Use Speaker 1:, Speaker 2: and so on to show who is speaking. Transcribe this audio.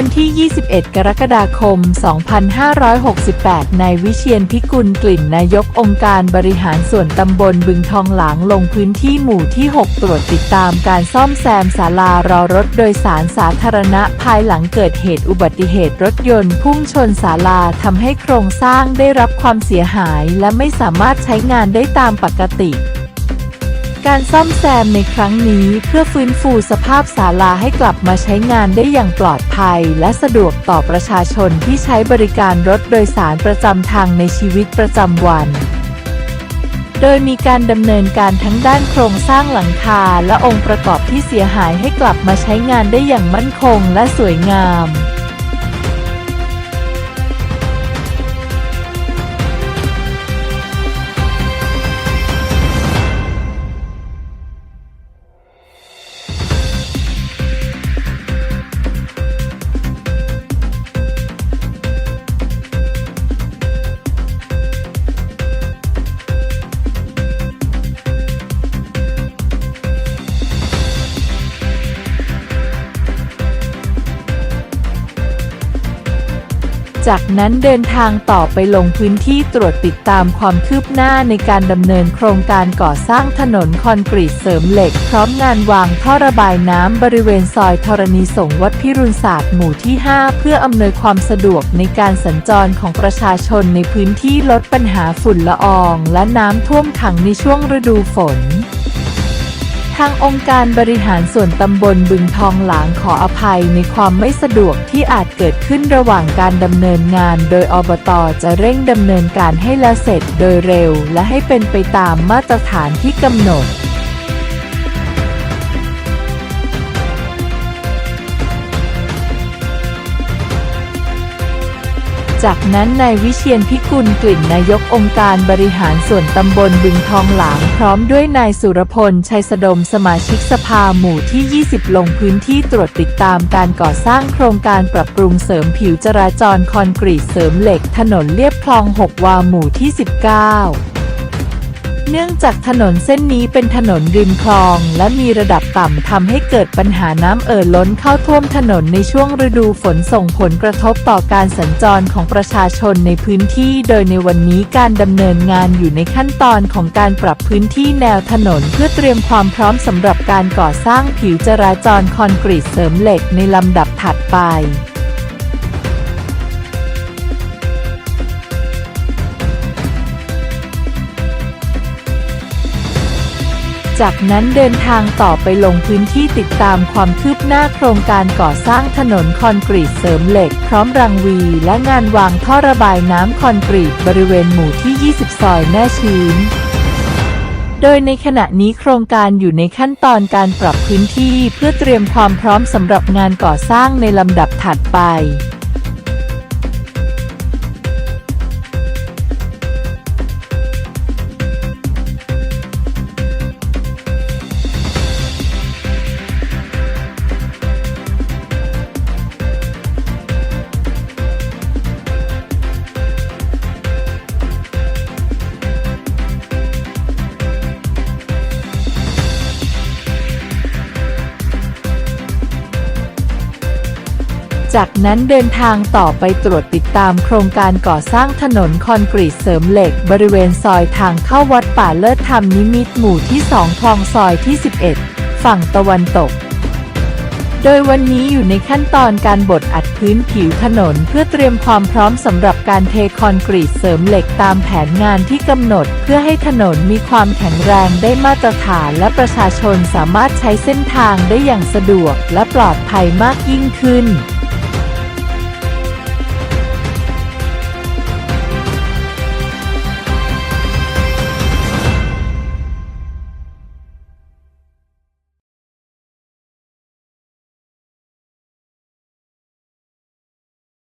Speaker 1: วันที่ 21 กรกฎาคม 2568 นายวิเชียนพิกุลกลิ่นนายกองค์การบริหารส่วนตำบลบึงทองหลางลงพื้นที่หมู่ที่ 6 ตรวจติดตามการซ่อมแซมศาลารอรถโดยสารสาธารณะภายหลังเกิดเหตุอุบัติเหตุรถยนต์พุ่งชนศาลาทำให้โครงสร้างได้รับความเสียหายและไม่สามารถใช้งานได้ตามปกติ การซ่อมแซมในครั้งนี้เพื่อฟื้นฟูสภาพศาลาให้กลับมาใช้งานได้อย่างปลอดภัย และสะดวกต่อประชาชนที่ใช้บริการรถโดยสารประจำทางในชีวิตประจำวัน โดยมีการดำเนินการทั้งด้านโครงสร้างหลังคาและองค์ประกอบที่เสียหายให้กลับมาใช้งานได้อย่างมั่นคงและสวยงาม จากนั้นเดินทางต่อไปลงพื้นที่ตรวจติดตามความคืบหน้าในการดำเนินโครงการก่อสร้างถนนคอนกรีตเสริมเหล็ก พร้อมงานวางท่อระบายน้ำบริเวณซอยธรณีสงฆ์วัดพิรุณศาสตร์หมู่ที่ 5 เพื่ออำนวยความสะดวกในการสัญจรของประชาชนในพื้นที่ลดปัญหาฝุ่นละออง และน้ำท่วมขังในช่วงฤดูฝน ทางองค์การบริหารส่วนตำบลบึงทองหลางขออภัยในความไม่สะดวกที่อาจเกิดขึ้นระหว่างการดำเนินงาน โดยอบตจะเร่งดำเนินการให้แล้วเสร็จโดยเร็ว และให้เป็นไปตามมาตรฐานที่กำหนด จากนั้นนายวิเชียนพิกุลกลิ่นนายกองค์การบริหารส่วนตำบลบึงทองหลางพร้อมด้วยนายสุรพลชัยสดมสมาชิกสภาหมู่ที่ 20 ลงพื้นที่ตรวจติดตามการก่อสร้างโครงการปรับปรุงเสริมผิวจราจรคอนกรีตเสริมเหล็กถนนเลียบคลอง 6 วาหมู่ที่ 19 เนื่องจากถนนเส้นนี้เป็นถนนริมคลอง และมีระดับต่ำทำให้เกิดปัญหาน้ำเอ่อล้นเข้าท่วมถนนในช่วงฤดูฝนส่งผลกระทบต่อการสัญจรของประชาชนในพื้นที่ โดยในวันนี้การดำเนินงานอยู่ในขั้นตอนของการปรับพื้นที่แนวถนน เพื่อเตรียมความพร้อมสำหรับการก่อสร้างผิวจราจรคอนกรีตเสริมเหล็กในลำดับถัดไป จากนั้นเดินทางต่อไปลงพื้นที่ติดตามความคืบหน้าโครงการก่อสร้างถนนคอนกรีตเสริมเหล็ก พร้อมรังวีและงานวางท่อระบายน้ำคอนกรีตบริเวณหมู่ที่ 20 ซอยแม่ชื้น โดยในขณะนี้โครงการอยู่ในขั้นตอนการปรับพื้นที่เพื่อเตรียมความพร้อมสำหรับงานก่อสร้างในลำดับถัดไป จากนั้นเดินทางต่อไปตรวจติดตามโครงการก่อสร้างถนนคอนกรีตเสริมเหล็ก บริเวณซอยทางเข้าวัดป่าเลิศธรรมนิมิตหมู่ที่ 2 คลองซอยที่ 11 ฝั่งตะวันตก โดยวันนี้อยู่ในขั้นตอนการบดอัดพื้นผิวถนน เพื่อเตรียมความพร้อมสำหรับการเทคอนกรีตเสริมเหล็กตามแผนงานที่กำหนด เพื่อให้ถนนมีความแข็งแรงได้มาตรฐาน และประชาชนสามารถใช้เส้นทางได้อย่างสะดวกและปลอดภัยมากยิ่งขึ้น